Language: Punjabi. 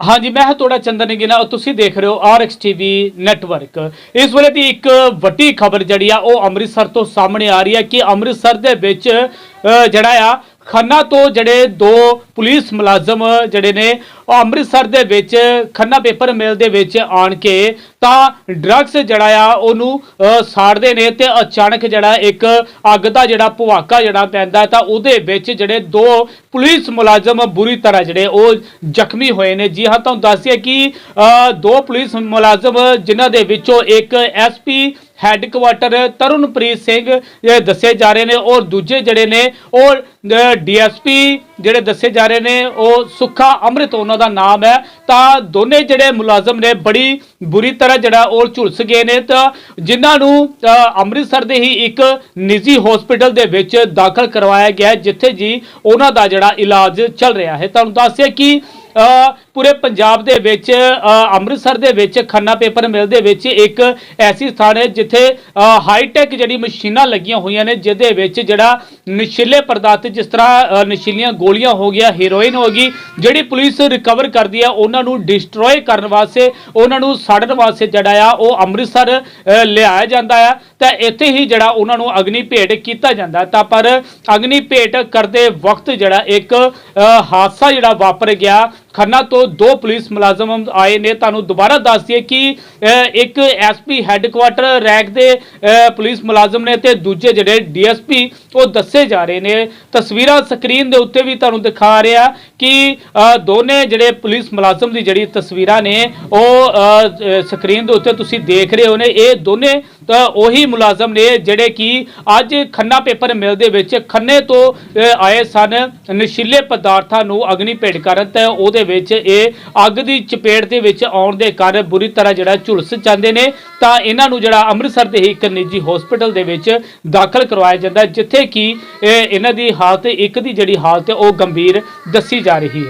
ਹਾਂਜੀ, ਮੈਂ ਹਾਂ ਤੁਹਾਡਾ ਚੰਦਨ ਗਿਨਾ ਤੁਸੀਂ ਦੇਖ ਰਹੇ ਹੋ ਆਰਐਕਸ ਟੀਵੀ ਨੈਟਵਰਕ ਇਸ ਵੇਲੇ ਦੀ ਇੱਕ ਵੱਡੀ ਖਬਰ ਜਿਹੜੀ ਆ, ਉਹ ਅੰਮ੍ਰਿਤਸਰ ਤੋਂ ਸਾਹਮਣੇ ਆ ਰਹੀ ਹੈ ਕਿ ਅੰਮ੍ਰਿਤਸਰ ਦੇ ਵਿੱਚ ਜਿਹੜਾ ਆ, ਖੰਨਾ ਤੋਂ ਜਿਹੜੇ ਦੋ ਪੁਲਿਸ ਮੁਲਾਜ਼ਮ ਜਿਹੜੇ ਨੇ ਉਹ ਅੰਮ੍ਰਿਤਸਰ ਦੇ ਵਿੱਚ ਖੰਨਾ ਪੇਪਰ ਮਿਲ ਦੇ ਵਿੱਚ ਆਣ ਕੇ ਤਾਂ ਡਰੱਗਸ ਜਿਹੜਾ ਆ ਉਹਨੂੰ ਸਾੜਦੇ ਨੇ ਤੇ ਅਚਾਨਕ ਜਿਹੜਾ ਇੱਕ ਅੱਗ ਦਾ ਜਿਹੜਾ ਭਵਾਕਾ ਜਿਹੜਾ ਪੈਂਦਾ ਤਾਂ ਉਹਦੇ ਵਿੱਚ ਜਿਹੜੇ ਦੋ ਪੁਲਿਸ ਮੁਲਾਜ਼ਮ ਬੁਰੀ ਤਰ੍ਹਾਂ ਜਿਹੜੇ ਉਹ ਜ਼ਖਮੀ ਹੋਏ ਨੇ। ਜੀ ਹਾਂ, ਤੁਹਾਨੂੰ ਦੱਸਿਆ ਕਿ ਦੋ ਪੁਲਿਸ ਮੁਲਾਜ਼ਮ ਜਿਨ੍ਹਾਂ ਦੇ ਵਿੱਚੋਂ ਇੱਕ ਐਸਪੀ ਹੈੱਡਕੁਆਟਰ ਤਰੁਣਪ੍ਰੀਤ ਸਿੰਘ ਇਹ ਦੱਸੇ ਜਾ ਰਹੇ ਨੇ ਔਰ ਦੂਜੇ ਜਿਹੜੇ ਨੇ ਉਹ ਡੀਐਸਪੀ ਜਿਹੜੇ ਦੱਸੇ ਜਾ ਰਹੇ ਨੇ, ਉਹ ਸੁੱਖਾ ਅੰਮ੍ਰਿਤ ਉਹਨਾਂ ਦਾ ਨਾਮ ਹੈ। ਤਾਂ ਦੋਨੇ ਜਿਹੜੇ ਮੁਲਾਜ਼ਮ ਨੇ, ਬੜੀ ਬੁਰੀ ਤਰ੍ਹਾਂ ਜਿਹੜਾ ਉਹ ਝੁਲਸ ਗਏ ਨੇ। ਤਾਂ ਜਿਨ੍ਹਾਂ ਨੂੰ ਅੰਮ੍ਰਿਤਸਰ ਦੇ ਹੀ ਇੱਕ ਨਿੱਜੀ ਹਸਪੀਟਲ ਦੇ ਵਿੱਚ ਦਾਖਲ ਕਰਵਾਇਆ ਗਿਆ ਜਿੱਥੇ ਜੀ ਉਹਨਾਂ ਦਾ ਜਿਹੜਾ ਇਲਾਜ ਚੱਲ ਰਿਹਾ ਹੈ। ਤੁਹਾਨੂੰ ਦੱਸਿਆ ਕਿ ਪੂਰੇ ਪੰਜਾਬ ਦੇ ਵਿੱਚ ਅੰਮ੍ਰਿਤਸਰ ਦੇ ਵਿੱਚ ਖੰਨਾ ਪੇਪਰ ਮਿਲ ਦੇ ਵਿੱਚ ਇੱਕ ਐਸੀ ਸਥਾਨ ਹੈ ਜਿੱਥੇ ਹਾਈ ਟੈਕ ਜਿਹੜੀ ਮਸ਼ੀਨਾਂ ਲੱਗੀਆਂ ਹੋਈਆਂ ਨੇ, ਜਿਹਦੇ ਵਿੱਚ ਜਿਹੜਾ ਨਸ਼ੀਲੇ ਪਦਾਰਥ, ਜਿਸ ਤਰ੍ਹਾਂ ਨਸ਼ੀਲੀਆਂ ਗੋਲੀਆਂ ਹੋ ਗਿਆ ਹੀਰੋਇਨ ਹੋ ਗਈ, ਜਿਹੜੀ ਪੁਲਿਸ ਰਿਕਵਰ ਕਰਦੀ ਆ ਉਹਨਾਂ ਨੂੰ ਡਿਸਟਰੋਏ ਕਰਨ ਵਾਸਤੇ, ਉਹਨਾਂ ਨੂੰ ਸਾੜਨ ਵਾਸਤੇ ਜਿਹੜਾ ਆ, ਉਹ ਅੰਮ੍ਰਿਤਸਰ ਲਿਆਇਆ ਜਾਂਦਾ ਆ। ਤਾਂ ਇੱਥੇ ਹੀ ਜਿਹੜਾ ਉਹਨਾਂ ਨੂੰ ਅਗਨੀ ਭੇਟ ਕੀਤਾ ਜਾਂਦਾ ਤਾਂ ਪਰ ਅਗਨੀ ਭੇਟ ਕਰਦੇ ਵਕਤ ਜਿਹੜਾ ਇੱਕ ਹਾਦਸਾ ਜਿਹੜਾ ਵਾਪਰ ਗਿਆ ਖੰਨਾ ਤੋਂ ਦੋ ਪੁਲਿਸ ਮੁਲਾਜ਼ਮ ਆਏ ਨੇ। ਤੁਹਾਨੂੰ ਦੁਬਾਰਾ ਦੱਸ ਦਈਏ ਕਿ ਅ, ਇੱਕ ਐਸਪੀ ਹੈੱਡਕੁਆਟਰ ਰੈਂਕ ਦੇ ਪੁਲਿਸ ਮੁਲਾਜ਼ਮ ਨੇ ਤੇ ਦੂਜੇ ਜਿਹੜੇ ਡੀਐਸਪੀ ਉਹ ਦੱਸੇ ਜਾ ਰਹੇ ਨੇ। ਤਸਵੀਰਾਂ ਸਕਰੀਨ ਦੇ ਉੱਤੇ ਵੀ ਤੁਹਾਨੂੰ ਦਿਖਾ ਰਿਹਾ ਕਿ ਦੋਨੇ ਜਿਹੜੇ ਪੁਲਿਸ ਮੁਲਾਜ਼ਮ ਦੀ ਜਿਹੜੀ ਤਸਵੀਰਾਂ ਨੇ ਉਹ ਸਕਰੀਨ ਦੇ ਉੱਤੇ ਤੁਸੀਂ ਦੇਖ ਰਹੇ ਹੋ ਨੇ। ਇਹ ਦੋਨੇ ਤਾਂ ਉਹੀ ਮੁਲਾਜ਼ਮ ਨੇ ਜਿਹੜੇ ਕਿ ਅੱਜ ਖੰਨਾ ਪੇਪਰ ਮਿਲ ਦੇ ਵਿੱਚ ਖੰਨੇ ਤੋਂ ਆਏ ਸਨ। ਨਸ਼ੀਲੇ ਪਦਾਰਥਾਂ ਨੂੰ ਅਗਨੀ ਭੇਟ ਕਰਨ ਤੇ ਉਹਦੇ ਵਿੱਚ ਇਹ ਅੱਗ ਦੀ ਚਪੇਟ ਦੇ ਵਿੱਚ ਆਉਣ ਦੇ ਕਾਰਨ ਬੁਰੀ ਤਰ੍ਹਾਂ ਜਿਹੜਾ ਝੁਲਸ ਜਾਂਦੇ ਨੇ। ਤਾਂ ਇਹਨਾਂ ਨੂੰ ਜਿਹੜਾ ਅੰਮ੍ਰਿਤਸਰ ਦੇ ਹੀ ਇੱਕ ਨਿੱਜੀ ਹਸਪੀਟਲ ਦੇ ਵਿੱਚ ਦਾਖਲ ਕਰਵਾਇਆ ਜਾਂਦਾ ਜਿੱਥੇ ਕਿ ਇਹਨਾਂ ਦੀ ਹਾਲਤ, ਇੱਕ ਦੀ ਜਿਹੜੀ ਹਾਲਤ ਹੈ, ਉਹ ਗੰਭੀਰ ਦੱਸੀ ਜਾ ਰਹੀ ਹੈ।